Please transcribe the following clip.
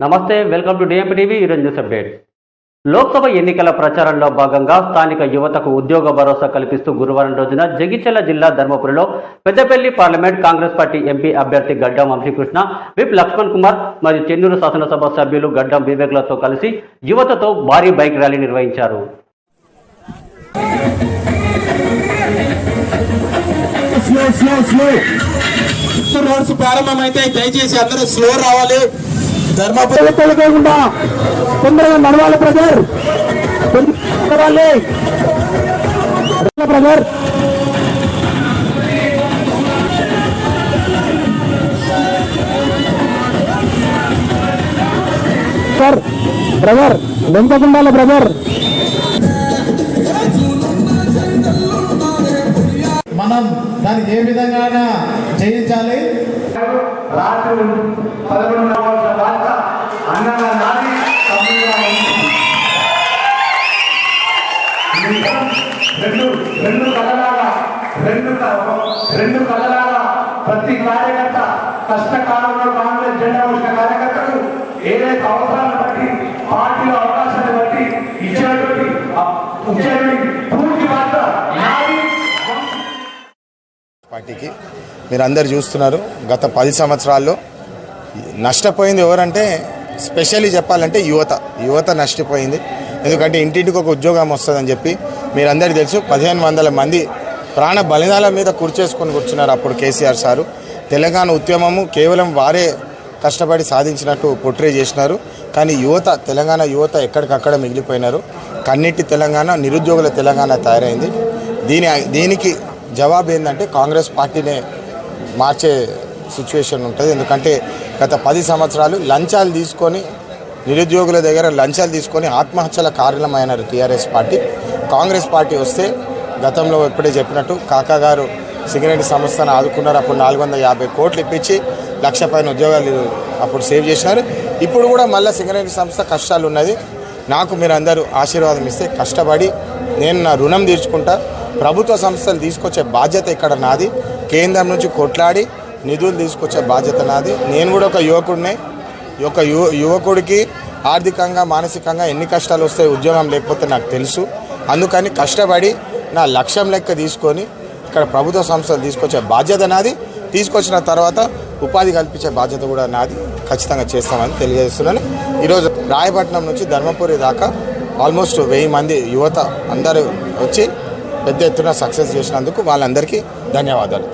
Namaste welcome to DMP TV ఈరోజు news update Lok Sabha ఎన్నికల ప్రచారంలో భాగంగా స్థానిక యువతకు ఉద్యోగ భరోసా కల్పిస్తూ గురువారం రోజున జగిత్యాల జిల్లా ధర్మపురిలో Peddapalli parliament Congress party MP అభ్యర్థి గడ్డం వంశీకృష్ణ విప్ లక్ష్మణ్ కుమార్ మరియు చెన్నూరు శాసనసభ సభ్యులు గడ్డం వివేక్లతో కలిసి యువతతో భారీ బైక్ ర్యాలీ నిర్వహించారు. స్లో స్లో స్లో రోడ్స్ ప్రారంభమైతే దయచేసి అందరూ స్లో రావాలి. ధర్మపురి తెలియకుండా తొందరగా నడవాలి బ్రదర్. నడవాలి. బ్రదర్. సార్ బ్రదర్ వెంకకుండాలి బ్రదర్. మనం దానికి ఏ విధంగా చేశారు. రాత్రి పదకొండు అవ్వాల్సిన బాధ్యత నాది రెండు రెండు కళ్ళలాగా రెండు రెండు కళ్ళలాగా ప్రతి కార్యకర్త కష్టకాలంలో కాంగ్రెస్ జెండా వచ్చిన కార్యకర్తలు ఏదైతే అవసరాలను బట్టి పార్టీలో అవకాశాన్ని బట్టి ఇచ్చేటువంటి ఇచ్చేటువంటి పూర్తి బాధ్యత నాది పార్టీకి. మీరు అందరు చూస్తున్నారు గత పది సంవత్సరాల్లో నష్టపోయింది ఎవరంటే స్పెషల్లీ చెప్పాలంటే యువత. యువత నష్టపోయింది. ఎందుకంటే ఇంటింటికి ఒక ఉద్యోగం వస్తుందని చెప్పి మీరందరికీ తెలుసు పదిహేను వందల మంది ప్రాణ బలిదాల మీద కూర్చేసుకొని కూర్చున్నారు అప్పుడు కేసీఆర్ సారు. తెలంగాణ ఉద్యమము కేవలం వారే కష్టపడి సాధించినట్టు పొట్రే చేసినారు. కానీ యువత తెలంగాణ యువత ఎక్కడికక్కడ మిగిలిపోయినారు. కన్నిటి తెలంగాణ నిరుద్యోగుల తెలంగాణ తయారైంది. దీని దీనికి జవాబు ఏంటంటే కాంగ్రెస్ పార్టీనే మార్చే సిచ్యువేషన్ ఉంటుంది. ఎందుకంటే గత పది సంవత్సరాలు లంచాలు తీసుకొని నిరుద్యోగుల దగ్గర లంచాలు తీసుకొని ఆత్మహత్యల కారణమైనారు టీఆర్ఎస్ పార్టీ. కాంగ్రెస్ పార్టీ వస్తే గతంలో ఇప్పుడే చెప్పినట్టు కాకా గారు సింగరేణి సంస్థను ఆదుకున్నారు. అప్పుడు నాలుగు వందల యాభై కోట్లు ఇప్పించి లక్ష పైన ఉద్యోగాలు అప్పుడు సేవ్ చేసినారు. ఇప్పుడు కూడా మళ్ళీ సింగరేణి సంస్థ కష్టాలు ఉన్నది. నాకు మీరు అందరూ ఆశీర్వాదం ఇస్తే కష్టపడి నేను నా రుణం తీర్చుకుంటా. ప్రభుత్వ సంస్థలు తీసుకొచ్చే బాధ్యత ఇక్కడ నాది. కేంద్రం నుంచి కొట్లాడి నిధులు తీసుకొచ్చే బాధ్యత నాది. నేను కూడా ఒక యువకుడిని. ఒక యువ యువకుడికి ఆర్థికంగా మానసికంగా ఎన్ని కష్టాలు వస్తాయి ఉద్యోగం లేకపోతే నాకు తెలుసు. అందుకని కష్టపడి నా లక్ష్యం లెక్క తీసుకొని ఇక్కడ ప్రభుత్వ సంస్థలు తీసుకొచ్చే బాధ్యత నాది. తీసుకొచ్చిన తర్వాత ఉపాధి కల్పించే బాధ్యత కూడా నాది. ఖచ్చితంగా చేస్తామని తెలియజేస్తున్నాను. ఈరోజు రాయపట్నం నుంచి ధర్మపురి దాకా ఆల్మోస్ట్ వెయ్యి మంది యువత అందరూ వచ్చి పెద్ద ఎత్తున సక్సెస్ చేసినందుకు వాళ్ళందరికీ ధన్యవాదాలు.